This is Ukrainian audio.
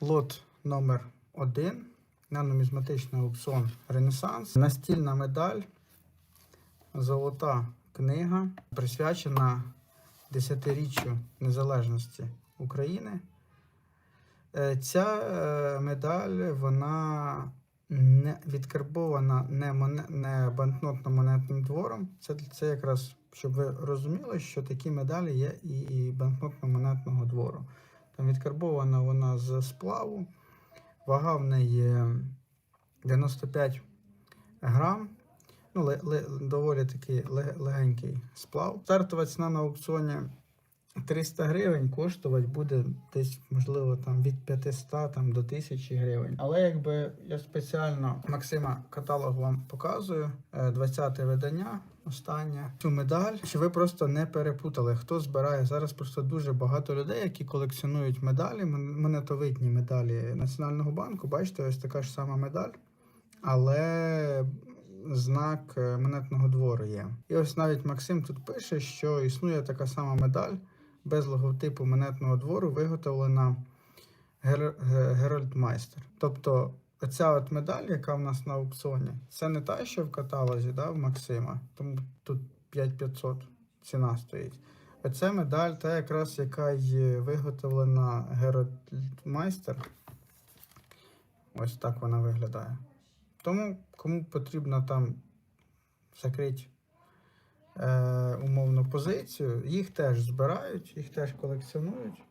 лот номер 1 наномізматичний аукціон Ренесанс. Настільна медаль, золота книга, присвячена десятиріччю незалежності України. Е, Ця е, медаль вона не відкарбована не, моне, не банкнотно-монетним двором. Це, це якраз, щоб ви розуміли, що такі медалі є і банкнотно-монетного двору. Відкарбована вона з сплаву, вага в неї 95 грам. Ну, доволі такий легенький сплав. Стартова ціна на аукціоні 300 гривень коштувати буде десь, можливо, там від 500 там, до 1000 гривень. Але якби я спеціально Максима каталог вам показую, 20 видання. Останнє цю медаль, щоб ви просто не перепутали, хто збирає зараз. Просто дуже багато людей, які колекціонують медалі, мон- монетовидні медалі Національного банку. Бачите, ось така ж сама медаль, але знак е, монетного двору є. І ось навіть Максим тут пише, що існує така сама медаль без логотипу монетного двору, виготовлена Гер- Ге- Герольдмайстер. Тобто, оця от медаль, яка в нас на аукціоні, це не та, що в каталозі да, в Максима, тому тут 5500 ціна стоїть. Оця медаль, та якраз яка є виготовлена Герольдмайстер. Ось так вона виглядає. Тому кому потрібно там закрити е, умовну позицію, їх теж збирають, їх теж колекціонують.